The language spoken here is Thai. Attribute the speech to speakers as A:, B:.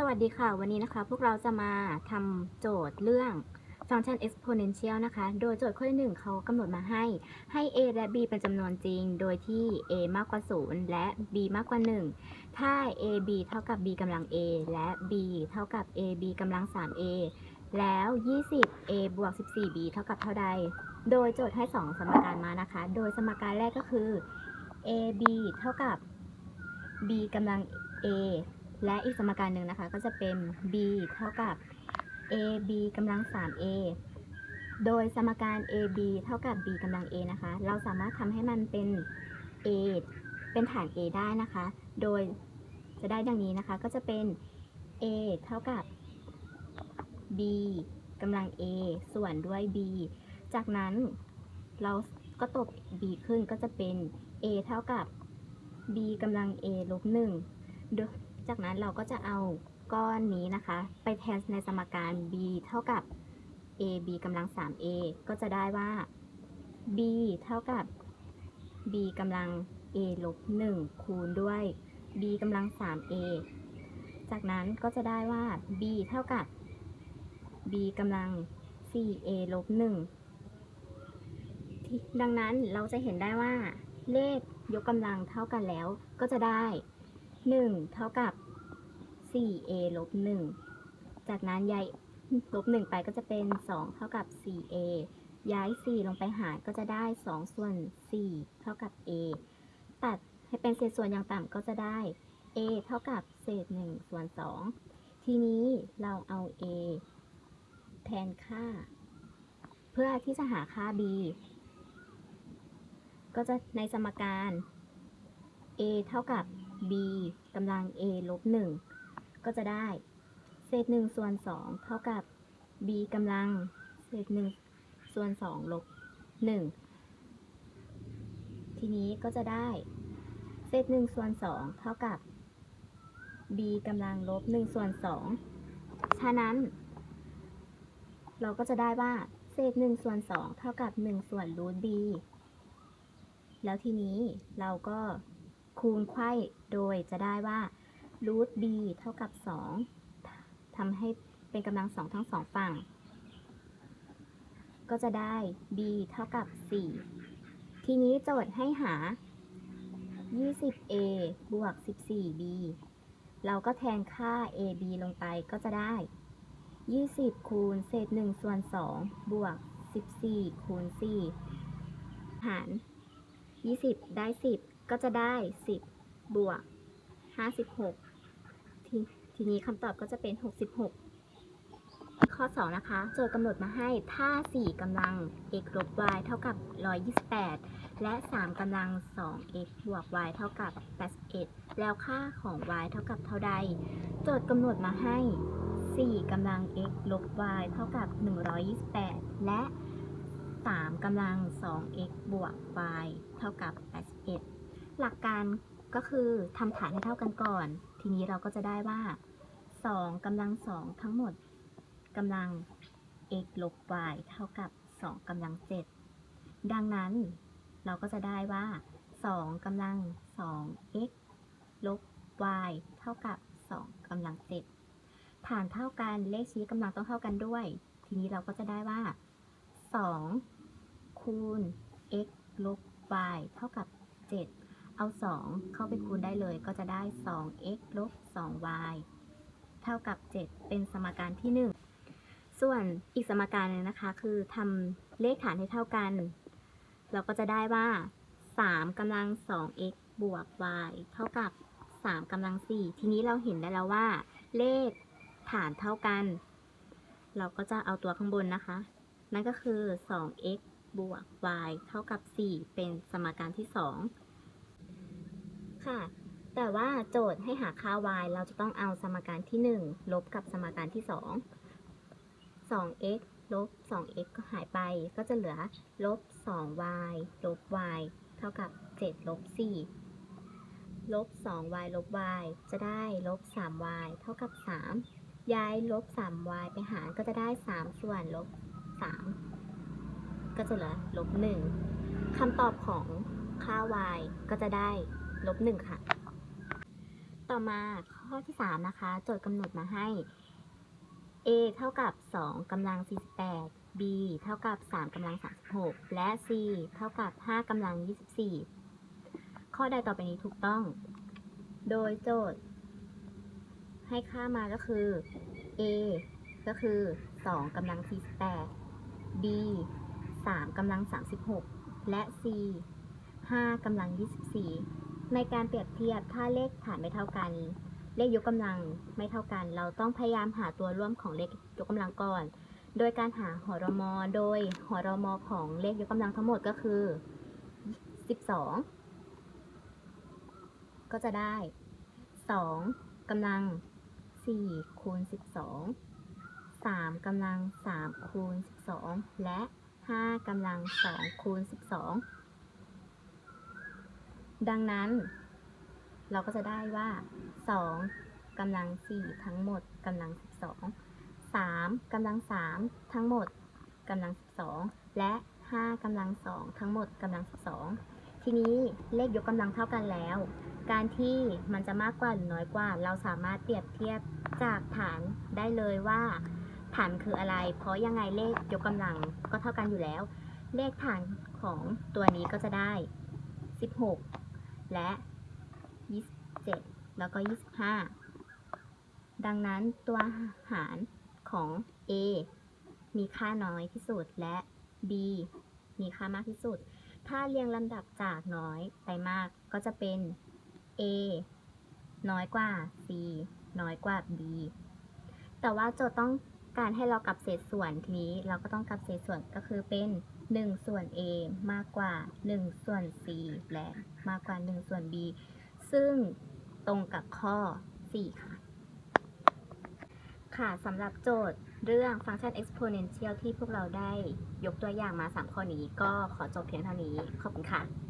A: สวัสดีค่ะวันนี้นะคะ พวกเราจะมาทำโจทย์เรื่องฟังก์ชัน exponential นะคะ โดยโจทย์ข้อที่หนึ่งเขากำหนดมาให้ ให้ a และ b เป็นจำนวนจริง โดยที่ a มากกว่า 0 และ b มากกว่า 1 ถ้า a b เท่ากับ b กำลัง a และ b เท่ากับ a b กำลัง 3a แล้ว 20 a บวก 14 b เท่ากับเท่าใด โดยโจทย์ให้ 2 สมการมานะคะ โดยสมการแรกก็คือ a b เท่ากับ b กำลัง a และอีกสมการหนึ่งนะคะก็จะเป็น b เท่ากับ ab กำลัง 3a โดยสมการ ab เท่ากับ b กำลัง a นะคะ เราสามารถทำให้มันเป็น a เป็นฐาน a ได้นะคะ โดยจะได้ดังนี้นะคะ ก็จะเป็น a เท่ากับ b กำลัง a ส่วนด้วย b จากนั้นเราก็ตบ b ขึ้นก็จะเป็น a เท่ากับ b กำลัง a ลบ1โดย จากนั้นเราก็จะเอาก้อนนี้นะคะ ไปแทนในสมการ b เท่ากับ a b กำลัง 3a ก็จะได้ว่า b เท่ากับ b กำลัง a ลบ 1 คูณด้วย b กำลัง 3a จากนั้นก็จะได้ว่า b เท่ากับ b กำลัง 4a ลบ 1 ดังนั้นเราจะเห็นได้ว่า เลขยกกำลังเท่ากันแล้วก็จะได้ 1 เท่ากับ 4a ลบ1จากนั้นย้ายลบ1ไปก็จะเป็น 2 เท่ากับ 4a ย้าย 4 ลงไปหารก็จะได้ 2 ส่วน 4 เท่ากับ a ตัดให้เป็นเศษส่วนอย่างต่ำก็จะได้ a เท่ากับเศษ 1 ส่วน 2 ทีนี้เราเอา a แทนค่า เพื่อที่จะหาค่า b ก็จะในสมการ a เท่ากับ b กำลัง a ลบ1ก็จะได้ เศษ1ส่วน2เท่ากับ b กำลัง เศษ1ส่วน2ลบ1ทีนี้ก็จะได้ เศษ1ส่วน2เท่ากับ b กำลังลบ1ส่วน2ฉะนั้น เราก็จะได้ว่า เศษ1ส่วน2เท่ากับ 1 ส่วนรูท b แล้วทีนี้เราก็คูณไขว้ โดยจะได้ว่ารูท b เท่ากับ 2ทำให้เป็นกำลังสองทั้งสองฝั่ง ก็จะได้ b เท่ากับ 4 ทีนี้โจทย์ให้หา 20a บวก 14b เราก็แทนค่า ab ลงไปก็จะได้ 20 คูณเศษ1ส่วน 2 บวก 14 คูณ 4 หาร 20 ได้ 10 ก็จะได้ 10 บวก56ทีทีนี้คำตอบก็จะเป็น66ข้อ2นะคะ โจทย์กำหนดมาให้ถ้า4กำลัง x ลบ y เท่ากับ128และ3กำลัง 2x บวก y เท่ากับ81แล้วค่าของ y เท่ากับเท่าใด โจทย์กำหนดมาให้4กำลัง x ลบ y เท่ากับ128และ3กำลัง 2x บวก y เท่ากับ81หลักการ ก็คือทำฐานให้เท่ากันก่อน ทีนี้เราก็จะได้ว่า2กำลัง2ทั้งหมดกำลัง x ลบ y เท่ากับ 2กำลัง 7 ดังนั้นเราก็จะได้ว่า 2กำลัง 2x ลบ y เท่ากับ 2กำลัง 7 ฐานเท่ากันเลขชี้กำลังต้องเท่ากันด้วย ทีนี้เราก็จะได้ว่า 2 คูณ x ลบ y เท่ากับ 7 เอา 2 เข้าไปคูณได้เลยก็จะได้ 2x ลบ 2y เท่ากับ 7 เป็นสมการที่ 1 ส่วนอีกสมการหนึงนะคะ คือทำเลขฐานให้เท่ากัน เราก็จะได้ว่า 3กำลัง 2x บวก y เท่ากับ 3กำลัง 4 ทีนี้เราเห็นได้แล้วว่า เลขฐานเท่ากัน เราก็จะเอาตัวข้างบนนะคะ นั่นก็คือ 2x บวก y เท่ากับ 4 เป็นสมการที่ 2 ค่ะ แต่ว่าโจทย์ให้หาค่า y เราจะต้องเอาสมการที่ 1 ลบกับสมการที่ 2 2x ลบ 2x ก็หายไป ก็จะเหลือลบ 2y ลบ y เท่ากับ 7 ลบ 4 ลบ 2y ลบ y จะได้ลบ 3y เท่ากับ 3 ย้ายลบ 3y ไปหารก็จะได้ 3 ส่วนลบ 3 ก็จะเหลือลบ 1คำตอบของค่า y ก็จะได้ ลบ1ค่ะ ต่อมาข้อที่ 3 นะคะ โจทย์กำหนดมาให้ a เท่ากับ 2กำลัง 48 b เท่ากับ 3กำลัง 36 และ c เท่ากับ 5กำลัง 24 ข้อใดต่อไปนี้ถูกต้อง โดยโจทย์ให้ค่ามาก็คือ a ก็คือ 2กำลัง 48 b 3กำลัง 36 และ c 5กำลัง 24 ในการเปรียบเทียบถ้าเลขฐานไม่เท่ากัน เลขยกกำลังไม่เท่ากัน เราต้องพยายามหาตัวร่วมของเลขยกกำลังก่อน โดยการหาหอรมอโดยหอรมอของเลขยกกำลังทั้งหมดก็คือ 12 ก็จะได้ 2กำลัง 4 คูณ 12 3กำลัง 3 คูณ 12 และ 5กำลัง 2 คูณ 12 ดังนั้น เราก็จะได้ว่า2กำลัง 4 ทั้งหมดกำลัง 12 3กำลัง 3 ทั้งหมดกำลัง 12 และ 5กำลัง 2 ทั้งหมดกำลัง 12 ทีนี้เลขยกกำลังเท่ากันแล้ว การที่มันจะมากกว่าหรือน้อยกว่า เราสามารถเปรียบเทียบจากฐานได้เลยว่าฐานคืออะไร เพราะยังไงเลขยกกำลังก็เท่ากันอยู่แล้ว เลขฐานของตัวนี้ก็จะได้ 16 และ27 แล้วก็ 25 ดังนั้นตัวหารของ A มีค่าน้อยที่สุดและ B มีค่ามากที่สุด ถ้าเรียงลำดับจากน้อยไปมากก็จะเป็น A น้อยกว่า C น้อยกว่า B แต่ว่าโจทย์ต้อง การให้เรากลับเศษส่วนทีนี้เราก็ต้องกลับเศษส่วนก็คือเป็น 1 ส่วน A มากกว่า 1 ส่วน C และมากกว่า 1 ส่วน B ซึ่งตรงกับข้อ 4 ค่ะ ค่ะสำหรับโจทย์เรื่องฟังก์ชัน exponential ที่พวกเราได้ยกตัวอย่างมา 3 ข้อนี้ก็ขอจบเพียงเท่านี้ ขอบคุณค่ะ